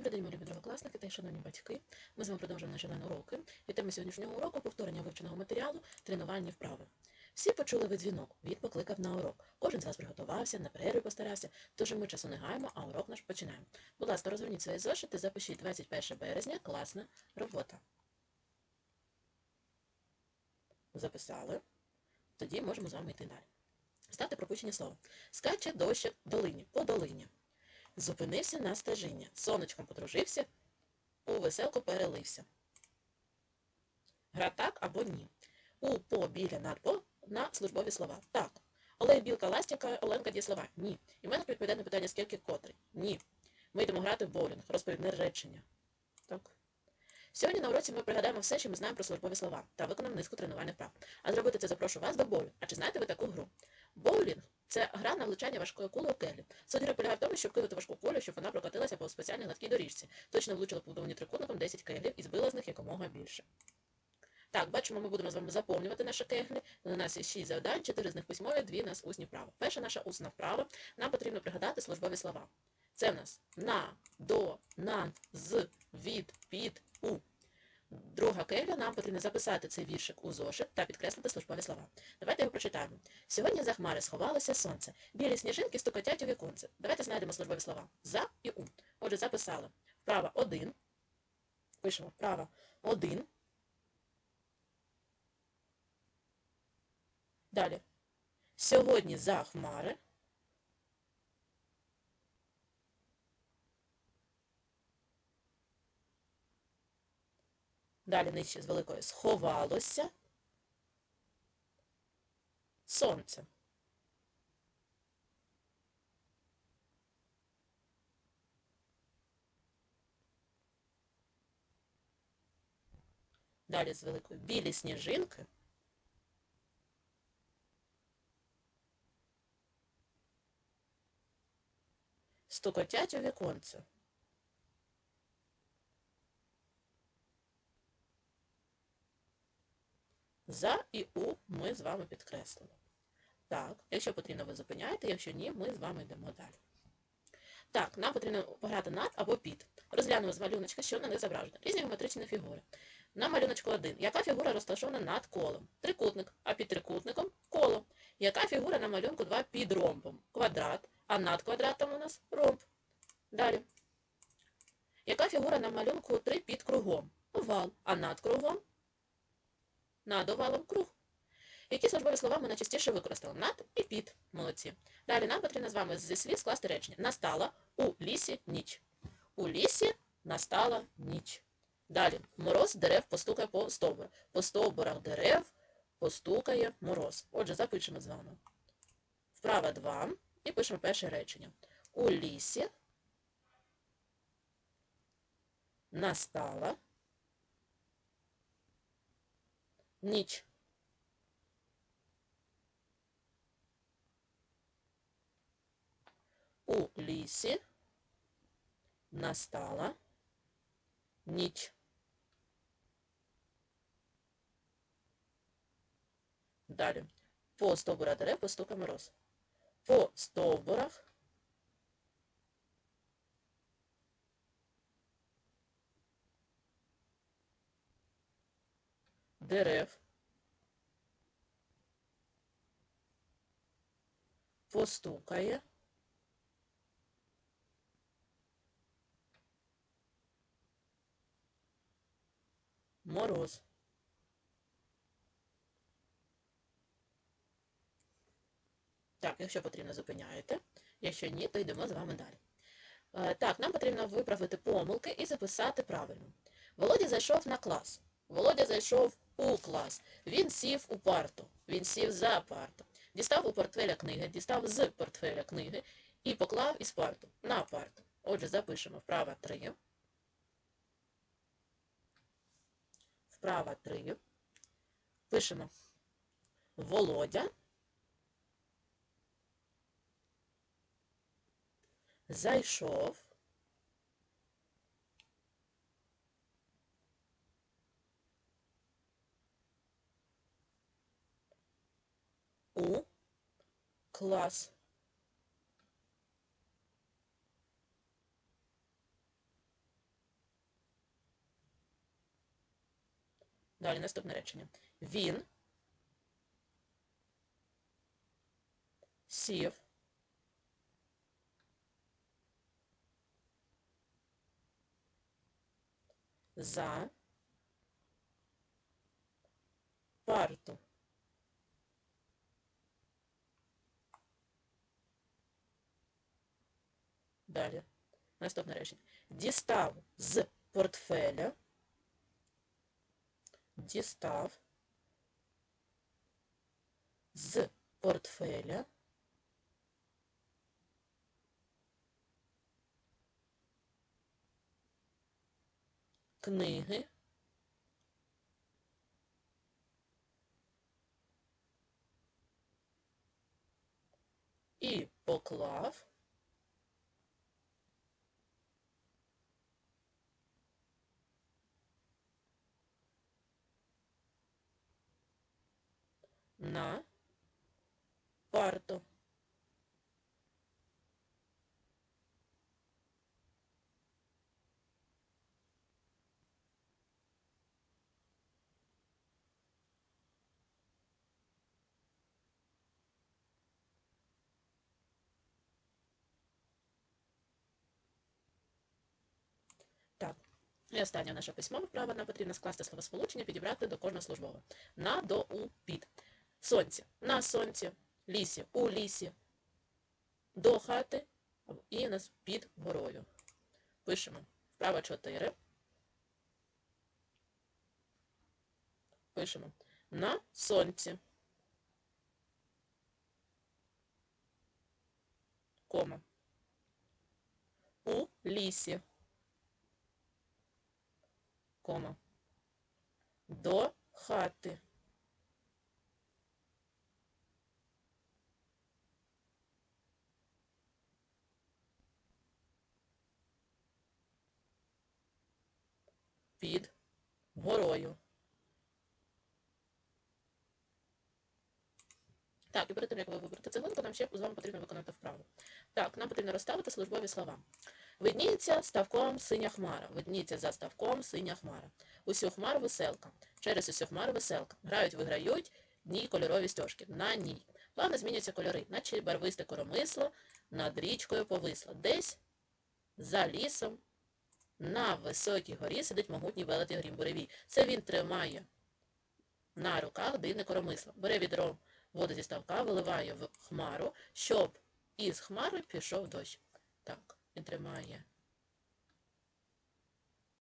Добрий день, мої любі другокласники та й шановні батьки. Ми з вами продовжуємо наші уроки. І тема сьогоднішнього уроку повторення вивченого матеріалу, тренувальні вправи. Всі почули ви дзвінок, він покликав на урок. Кожен з вас приготувався, на перерві постарався, тож ми часу не гаємо, а урок наш починаємо. Будь ласка, розверніть свої зошити, запишіть 21 березня, класна робота. Записали. Тоді можемо з вами йти далі. Ставте пропущені слова. Скаче дощик в долині, по долині. Зупинився на стежині, сонечком подружився, у веселку перелився. Гра так або ні. У по біля над по на службові слова. Так. Олег, білка, ластівка, Оленка, дієслова. Ні. І мене відповідає на питання, скільки котрий. Ні. Ми йдемо грати в боулінг. Розповідне речення. Так. Сьогодні на уроці ми пригадаємо все, що ми знаємо про службові слова та виконаємо низку тренувальних прав. А зробити це запрошу вас до бою. А чи знаєте ви таку гру? Боулінг це гра на влучання важкої кули у кеглі. Суть гри полягає в тому, щоб кидати важку кулю, щоб вона прокотилася по спеціальній гладкій доріжці. Точно влучила побудовані трикутником 10 кеглів і збила з них якомога більше. Так, бачимо, ми будемо з вами заповнювати наші кеглі. У нас є 6 завдань, 4 з них письмові, 2 у нас усні вправи. Перша наша усна вправа. Нам потрібно пригадати службові слова. Це в нас на, до, над, з, від, під. Друга кегля, нам потрібно записати цей віршик у зошит та підкреслити службові слова. Давайте його прочитаємо. Сьогодні за хмари сховалося сонце. Білі сніжинки стукотять у віконце. Давайте знайдемо службові слова. За і у. Отже, записали. Вправа 1. Пишемо вправа 1. Далі. Сьогодні за хмари. Далі нижче з великої сховалося сонце. Далі з великої білі сніжинки. Стукотять у віконце. За і у ми з вами підкреслили. Так, якщо потрібно, ви зупиняєте, якщо ні, ми з вами йдемо далі. Так, нам потрібно пограти над або під. Розглянемо з малюночка, що на них зображено. Різні геометричні фігури. На малюночку 1. Яка фігура розташована над колом? Трикутник, а під трикутником коло. Яка фігура на малюнку 2 під ромбом? Квадрат, а над квадратом у нас ромб. Далі. Яка фігура на малюнку 3 під кругом? Овал, а над кругом? Над овалом круг. Які службові слова ми найчастіше використали? Над і під. Молодці. Далі нам потрібно з вами зі слів скласти речення. Настала у лісі ніч. У лісі настала ніч. Далі. Мороз дерев постукає по стовбурах. По стовбурах дерев постукає мороз. Отже, запишемо з вами. Вправа 2. І пишемо перше речення. У лісі настала ніч. У лісі настала ніч. Далі. По стовбурах дерев постукав мороз. По стовбурах дерев постукає мороз. Так, якщо потрібно, зупиняєте. Якщо ні, то йдемо з вами далі. Е, Так, нам потрібно виправити помилки і записати правильно. Володя зайшов на клас. Володя зайшов у клас. Він сів у парту. Він сів за парту. Дістав у портфеля книги, дістав з портфеля книги і поклав із парту на парту. Отже, запишемо вправа 3. Вправа 3. Пишемо Володя зайшов у клас. Далі наступне речення. Він сів за парту. Далі. Наступне речення. Дістав з портфеля. Дістав з портфеля книги і поклав на парту. Так. І останнє наше письмове вправа нам потрібно скласти словосполучення, підібрати до кожного службового. На, до, у, під. Сонце. На сонці. Лісі. У лісі. До хати і нас під горою. Пишемо. Вправа 4. Пишемо. На сонці. Кома. У лісі. Кома. До хати. Під горою. Так, і перед тим, як ви виберете цеглинку, нам ще з вами потрібно виконати вправу. Так, нам потрібно розставити службові слова. Видніється ставком синя хмара. Видніється за ставком синя хмара. Усю хмару веселка. Через усю хмару веселка. Грають, виграють дні кольорові стежки. На ній. Плавно змінюються кольори, наче барвисте коромисло над річкою повисло. Десь за лісом на високій горі сидить могутній велетий грім буревій. Це він тримає на руках дивне коромисло. Бере відро воду зі ставка, виливає в хмару, щоб із хмари пішов дощ. Так, він тримає